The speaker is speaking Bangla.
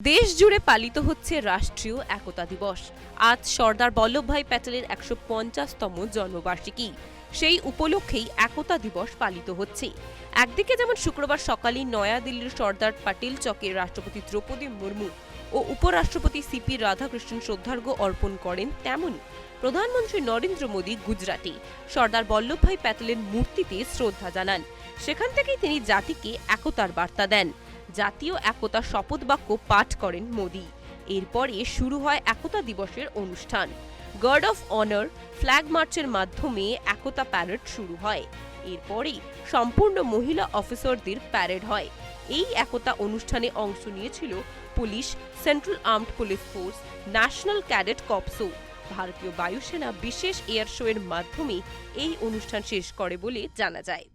দেশ জুড়ে পালিত হচ্ছে রাষ্ট্রীয় একতা দিবস। আজ সর্দার বল্লভভাই প্যাটেলের একশো পঞ্চাশতম জন্মবার্ষিকী। সেই উপলক্ষেই একতা দিবস পালিত হচ্ছে। একদিকে যেমন শুক্রবার সকালে নয়াদিল্লির সর্দার প্যাটেল চকে রাষ্ট্রপতি দ্রৌপদী মুর্মু ও উপরাষ্ট্রপতি সিপি রাধাকৃষ্ণন শ্রদ্ধার্ঘ্য অর্পণ করেন তেমনই প্রধানমন্ত্রী নরেন্দ্র মোদী গুজরাটে সর্দার বল্লভভাই প্যাটেলের মূর্তিতে শ্রদ্ধা জানান। সেখান থেকেই তিনি জাতিকে একতার বার্তা দেন। জাতীয় একতা শপথ বাক্য পাঠ করেন মোদি। এরপরে শুরু হয় একতা দিবসের অনুষ্ঠান। গার্ড অফ অনার ফ্ল্যাগ মার্চের মাধ্যমে একতা প্যারেড শুরু হয়। এরপরেই সম্পূর্ণ মহিলা অফিসারদের প্যারেড হয়। এই একতা অনুষ্ঠানে অংশ নিয়েছিল police central armed police force national cadet corps ভারতীয় বায়ুসেনা বিশেষ এয়ার শো এর মাধ্যমে এই অনুষ্ঠান শেষ করে বলে জানা যায়।